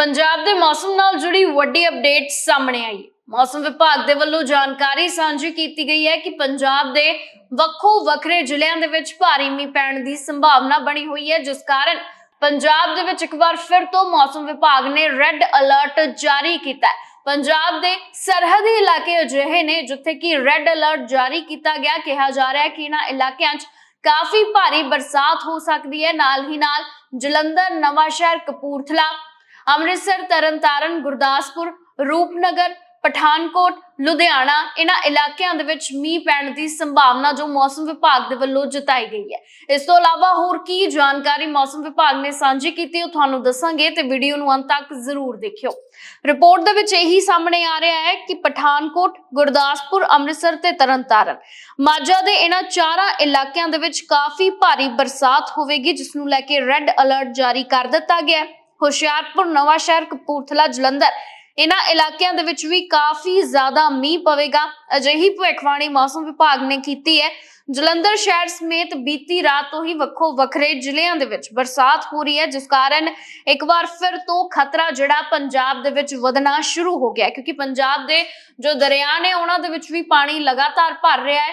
ਪੰਜਾਬ ਦੇ ਮੌਸਮ ਨਾਲ ਜੁੜੀ ਵੱਡੀ ਅਪਡੇਟ ਸਾਹਮਣੇ ਆਈ। ਮੌਸਮ ਵਿਭਾਗ ਦੇ ਵੱਲੋਂ ਜਾਣਕਾਰੀ ਸਾਂਝੀ ਕੀਤੀ ਗਈ ਹੈ ਕਿ ਪੰਜਾਬ ਦੇ ਵੱਖੋ ਵੱਖਰੇ ਜ਼ਿਲ੍ਹਿਆਂ ਦੇ ਵਿੱਚ ਭਾਰੀ ਮੀਂਹ ਪੈਣ ਦੀ ਸੰਭਾਵਨਾ ਬਣੀ ਹੋਈ ਹੈ, ਜਿਸ ਕਾਰਨ ਪੰਜਾਬ ਦੇ ਵਿੱਚ ਇੱਕ ਵਾਰ ਫਿਰ ਤੋਂ ਮੌਸਮ ਵਿਭਾਗ ਨੇ ਰੈੱਡ ਅਲਰਟ ਜਾਰੀ ਕੀਤਾ ਹੈ। ਪੰਜਾਬ ਦੇ ਸਰਹੱਦੀ ਇਲਾਕੇ ਅਜਿਹੇ ਨੇ ਜਿੱਥੇ ਕਿ ਰੈੱਡ ਅਲਰਟ ਜਾਰੀ ਕੀਤਾ ਗਿਆ, ਕਿਹਾ ਜਾ ਰਿਹਾ ਹੈ ਕਿ ਇਹਨਾਂ ਇਲਾਕਿਆਂ 'ਚ ਕਾਫੀ ਭਾਰੀ ਬਰਸਾਤ ਹੋ ਸਕਦੀ ਹੈ। ਨਾਲ ਹੀ ਨਾਲ ਜਲੰਧਰ, ਨਵਾਂਸ਼ਹਿਰ, ਕਪੂਰਥਲਾ ਅੰਮ੍ਰਿਤਸਰ, ਤਰਨਤਾਰਨ, ਗੁਰਦਾਸਪੁਰ, ਰੂਪਨਗਰ, ਪਠਾਨਕੋਟ, ਲੁਧਿਆਣਾ ਇਹਨਾਂ ਇਲਾਕਿਆਂ ਦੇ ਵਿੱਚ ਮੀਂਹ ਪੈਣ ਦੀ ਸੰਭਾਵਨਾ ਜੋ ਮੌਸਮ ਵਿਭਾਗ ਦੇ ਵੱਲੋਂ ਜਤਾਈ ਗਈ ਹੈ। ਇਸ ਤੋਂ ਇਲਾਵਾ ਹੋਰ ਕੀ ਜਾਣਕਾਰੀ ਮੌਸਮ ਵਿਭਾਗ ਨੇ ਸਾਂਝੀ ਕੀਤੀ ਉਹ ਤੁਹਾਨੂੰ ਦੱਸਾਂਗੇ ਤੇ ਵੀਡੀਓ ਨੂੰ ਅੰਤ ਤੱਕ ਜ਼ਰੂਰ ਦੇਖਿਓ। ਰਿਪੋਰਟ ਦੇ ਵਿੱਚ ਇਹੀ ਸਾਹਮਣੇ ਆ ਰਿਹਾ ਹੈ ਕਿ ਪਠਾਨਕੋਟ, ਗੁਰਦਾਸਪੁਰ, ਅੰਮ੍ਰਿਤਸਰ ਤੇ ਤਰਨਤਾਰਨ ਮਾਝਾ ਦੇ ਇਹਨਾਂ ਚਾਰਾਂ ਇਲਾਕਿਆਂ ਦੇ ਵਿੱਚ ਕਾਫੀ ਭਾਰੀ ਬਰਸਾਤ ਹੋਵੇਗੀ, ਜਿਸ ਨੂੰ ਲੈ ਕੇ ਰੈੱਡ ਅਲਰਟ ਜਾਰੀ ਕਰ ਦਿੱਤਾ ਗਿਆ ਹੈ। ਹੁਸ਼ਿਆਰਪੁਰ ਨਵਾਂਸ਼ਹਿਰ ਕਪੂਰਥਲਾ, ਜਲੰਧਰ। ਇਹਨਾਂ ਇਲਾਕਿਆਂ ਦੇ ਵਿੱਚ ਵੀ ਕਾਫੀ ਜ਼ਿਆਦਾ ਮੀਂਹ ਪਵੇਗਾ। ਅਜਿਹੀ ਭਵਿੱਖਬਾਣੀ ਮੌਸਮ ਵਿਭਾਗ ਨੇ ਕੀਤੀ ਹੈ। ਜਲੰਧਰ ਸ਼ਹਿਰ ਸਮੇਤ ਬੀਤੀ ਰਾਤ ਤੋਂ ਹੀ ਵੱਖੋ ਵੱਖਰੇ ਜ਼ਿਲ੍ਹਿਆਂ ਦੇ ਵਿੱਚ ਬਰਸਾਤ ਹੋ ਰਹੀ ਹੈ, ਜਿਸ ਕਾਰਨ ਇੱਕ ਵਾਰ ਫਿਰ ਤੋਂ ਖਤਰਾ ਜਿਹੜਾ ਪੰਜਾਬ ਦੇ ਵਿੱਚ ਵਧਣਾ ਸ਼ੁਰੂ ਹੋ ਗਿਆ ਕਿਉਂਕਿ ਪੰਜਾਬ ਦੇ ਜੋ ਦਰਿਆ ਨੇ, ਉਹਨਾਂ ਦੇ ਵਿੱਚ ਵੀ ਪਾਣੀ ਲਗਾਤਾਰ ਭਰ ਰਿਹਾ ਹੈ।